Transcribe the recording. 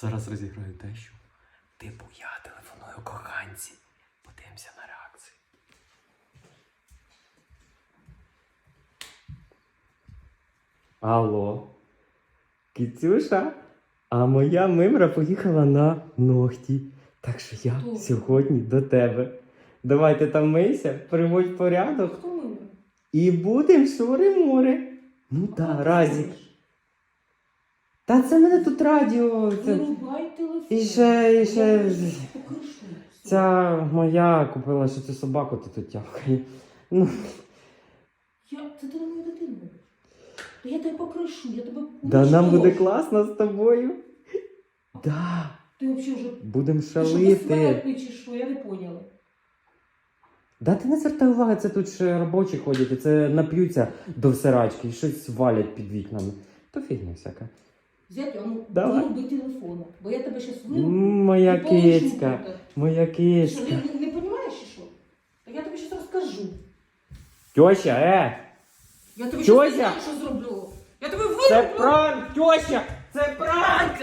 Зараз розіграю те, що типу я телефоную коханці. Подивимося на реакцію. Алло. Кіцюша, а моя мимра поїхала на ногті. Так що я Добре. сьогодні до тебе. Давай ти там мийся, приводь порядок Хто і будем шури-мури. Ну так, разік. Та це в мене тут радіо. Це... Вирубай телефон. І ще, і ще. Ця моя купила, що цю собаку ти тут тягає. Ну, Я... Це ти на мою дитину. Та я тебе покришу, я тебе да нам буде класно з тобою. Да, Ти взагалі вже... будемо Ти шалити. безсмертний чи що? Я не поняла. Да ти не звертай уваги, це тут ще робочі ходять, і це нап'ються до всирачки і щось валять під вікнами. То фігня всяка. Зять, йому Давай. вируби телефона. Бо я тебе щас М, вирублю. Моя кицька, моя Що, кицька. ти не, не розумієш, чи що? Та я тобі щось розкажу. Тьоща, е! Я тобі щось не що зроблю. Я тебе Це вироблю. пранк, тьоща! Це пранк!